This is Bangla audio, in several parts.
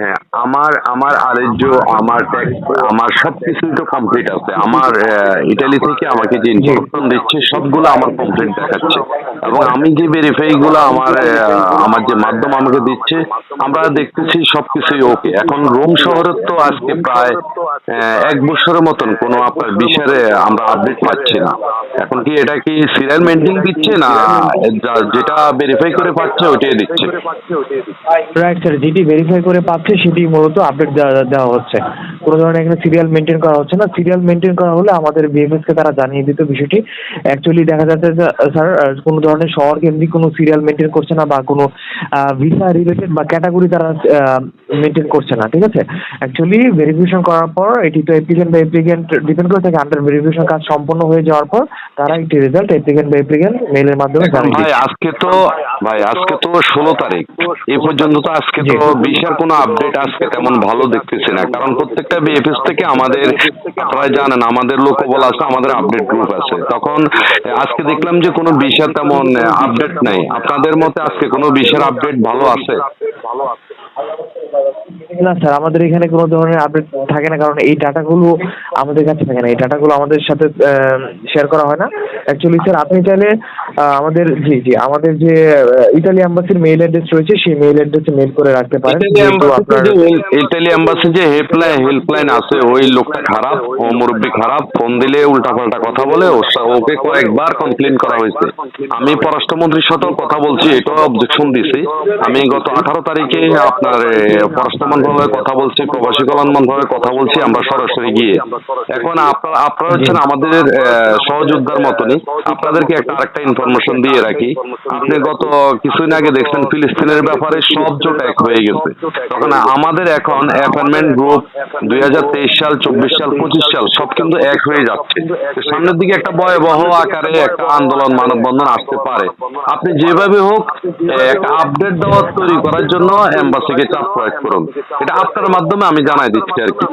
হ্যাঁ আমার আমার আরেজ্য আমার আমার সব কিছুই তো কমপ্লিট আছে। আমার ইটালি থেকে আমাকে যে ইনফরমেশন দিচ্ছে, সবগুলো আমার কমপ্লিট দেখাচ্ছে। এবং আমি যে ভেরিফাই গুলো আমার আমার যে মাধ্যম আমাকে দিচ্ছে, আমরা দেখতেছি সবকিছুই ওকে এখন রোম শহরের তো আজকে প্রায় এক বছরের মতন কোনো আপনার বিষয়ে আমরা আপডেট পাচ্ছি না। এখন কি এটা কি সিরিয়াল মেনটেন দিচ্ছে না যেটা ভেরিফাই করে পাচ্ছে ওইটাই দিচ্ছে? রাইট স্যার যেটি ভেরিফাই করে পাচ্ছে সেটি মূলত আপডেট দেওয়া হচ্ছে। কোনো ধরনের এখানে সিরিয়াল মেনটেন করা হচ্ছে না। সিরিয়াল মেনটেন করা হলে আমাদের বিএফএস কে তারা জানিয়ে দিত বিষয়টি। অ্যাকচুয়ালি দেখা যাচ্ছে স্যার কোনো ধরনের শহর কেন্দ্রিক কোনো সিরিয়াল মেনটেন করছে না বা কোনো ভিসা রিলেটেড বা ক্যাটাগরি তারা মেনটেন করছে না ঠিক আছে? অ্যাকচুয়ালি ভেরিফিকেশন করার পর এটি তো অ্যাপ্লিকেন্ট বা অ্যাপ্লিকেন্ট ডিপেন্ড করে থাকে আন্ডার ভেরিফিকেশন কাজ সম্পন্ন হয়ে যাওয়ার পর তারা একটি রেজাল্ট অ্যাপ্লিকেন্ট বা অ্যাপ্লিকেন্ট মেলের মাধ্যমে ভাই আজকে তো ভাই আজকে তো ষোলো তারিখ। এই পর্যন্ত তো আজকে তো জি। বিশার কোনো আপডেট আজকে তেমন ভালো দেখতেছি না কারণ প্রত্যেকটা বিএফএস থেকে আমাদের আপনারা জানেন আমাদের লোকবল আছে আমাদের আপডেট গ্রুপ আছে। তখন আজকে দেখলাম যে কোনো বিশার তেমন আপডেট নাই। আপনাদের মতে আজকে কোনো বিষয়ের আপডেট ভালো আছে? না স্যার আমাদের এখানে কোনো ধরনের আপডেট থাকে না কারণ এই ডাটাগুলো আমাদের কাছে থাকে না। এই ডাটাগুলো আমাদের সাথে শেয়ার করা হয় না। অ্যাকচুয়ালি স্যার আপনি চাইলে আমাদের জি জি আমাদের যে ইতালি অ্যাম্বাসির মেইল অ্যাড্রেস রয়েছে সেই মেইল অ্যাড্রেসে মেইল করে রাখতে পারেন। এম্বাসিতে আপনার যে হেল্পলাইন হেল্পলাইন আছে ওই লোকটা খারাপ ও মুরব্বী খারাপ ফোন দিলে উল্টাপাল্টা কথা বলে ওকে কয়েকবার কমপ্লেন করা হয়েছে। আমি পররাষ্ট্রমন্ত্রীর সাথেও কথা বলছি এটাও অবজেকশন দিছি। আমি গত আঠারো তারিখে আপনার এ, পররাষ্ট্র মন্ত্রণালয়ে কথা বলছি, প্রবাসী কল্যাণ মন্ত্রণালয়ে কথা বলছি, আমরা সরাসরি গিয়ে। এখন আপনারা আপনারা হচ্ছেন আমাদের সহযোদ্ধার মতনই। আপনাদেরকে একটা আরেকটা ইনফরমেশন দিয়ে রাখি। আপনি গত কিছুদিন আগে দেখছেন ফিলিস্তিনের ব্যাপারে সব জোট এক হয়ে গেছে। তখন আমাদের এখন অ্যাপয়েন্টমেন্ট গ্রুপ দুই হাজার তেইশ সাল, চব্বিশ সাল, পঁচিশ সাল, সব কিন্তু এক হয়ে যাচ্ছে। সামনের দিকে একটা ভয়াবহ আকারে একটা আন্দোলন, মানববন্ধন আসতে পারে। আপনি যেভাবে হোক একটা আপডেট দেওয়া তৈরি করার জন্য এম্বাসিকে চাপ প্রয়োগ করুন। এটা আপনার মাধ্যমে আমি জানাই দিচ্ছি আর কি।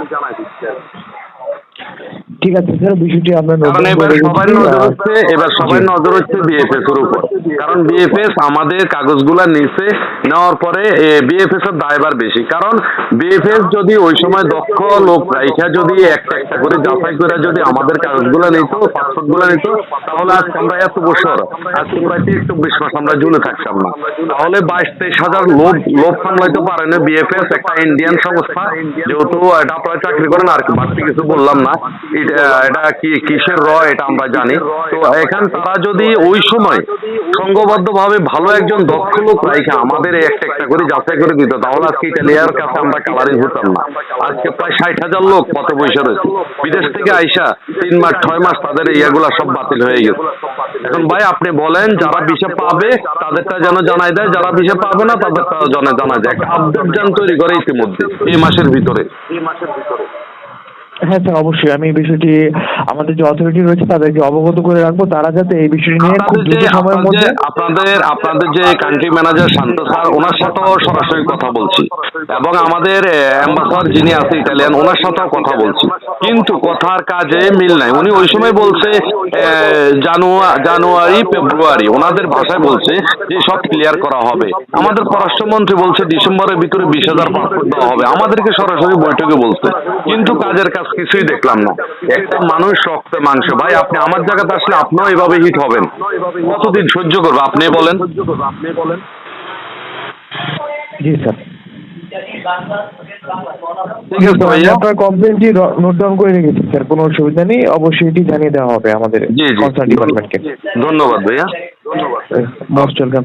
ঠিক আছে স্যার বিষয়টি আমরা কারণ এবার সবার নজর হচ্ছে এবার সবার নজর হচ্ছে বিএফএস এর উপর। কারণ বিএফএস আমাদের কাগজগুলা নিচে নেওয়ার পরে বিএফএস এর দায়ভার বেশি। কারণ বিএফএস যদি ওই সময় দক্ষ লোক রাইখা যদি একটা একটা করে যাচাই করে যদি আমাদের কাগজগুলা নিত পাসপোর্টগুলা নিত তাহলে আজকে আমরা এত বছর আজকে প্রায় তেইশ চব্বিশ মাস আমরা ঝুলে থাকতাম না। তাহলে বাইশ তেইশ হাজার লোক লোক সামলাইতে পারে না বিএফএস একটা ইন্ডিয়ান সংস্থা যেহেতু এটা আপনারা চাকরি করেন আর কি বাড়তি কিছু বললাম না। এটা এটা কি কিসের র এটা আমরা জানি। তো এখান তারা যদি ওই সময় সংঘবদ্ধ ভাবে ভালো একজন দক্ষ লোক রাইখা আমাদের একটা একটা করে যাচাই করে দিত তাহলে আজকে ইটালিয়ার কাছে আমরা কালারিং হতাম না। আজকে প্রায় ষাট হাজার লোক কত পয়সা রয়েছে। বিদেশ থেকে আইসা তিন মাস ছয় মাস তাদের ইয়াগুলা সব বাতিল হয়ে গেছে। এখন ভাই আপনি বলেন যারা বিষে পাবে তাদেরটা যেন জানাই দেয়। যারা বিষে পাবে না তাদেরটা যেন জানা যায় একটা আপডেট যান তৈরি করে ইতিমধ্যে এই মাসের ভিতরে। এই মাসের ভিতরে। হ্যাঁ স্যার অবশ্যই। আমি এই বিষয়টি আমাদের যে অথরিটি রয়েছে তাদেরকে অবগত করে রাখব। তারা যাতে এই বিষয়টি নিয়ে খুব দ্রুত সময়ের মধ্যে আপনাদের আপনাদের যে কান্ট্রি ম্যানেজার শান্ত স্যার ওনার সাথেও সরাসরি কথা বলছি। এবং আমাদের অ্যাম্বাসাডার যিনি আছে ইটালিয়ান ওনার সাথেও কথা বলছি। কিন্তু কথার কাজে মিল নাই। উনি ওই সময় বলছে জানুয়ারি জানুয়ারি ফেব্রুয়ারি। ওনাদের ভাষায় বলছে যে সব ক্লিয়ার করা হবে। আমাদের পররাষ্ট্রমন্ত্রী বলছে ডিসেম্বরের ভিতরে বিশ হাজার পাসপোর্ট দেওয়া হবে। আমাদেরকে সরাসরি বৈঠকে বলছে। কিন্তু কাজের কাজ কিছুই দেখলাম না। একটা মানুষ রক্তে মাংস। ভাই আপনি আমার জায়গাতে আসলে আপনিও এভাবে হিট হবেন। কতদিন সহ্য করবে? আপনি বলেন। জি স্যার। ঠিক আছে ভাইয়া। আপনার কমপ্লেনটি নোট ডাউন করে রেখেছি স্যার। কোনো অসুবিধা নেই। অবশ্যই এটি জানিয়ে দেওয়া হবে আমাদের কনসার্ন ডিপার্টমেন্টকে ধন্যবাদ ভাইয়া। Most welcome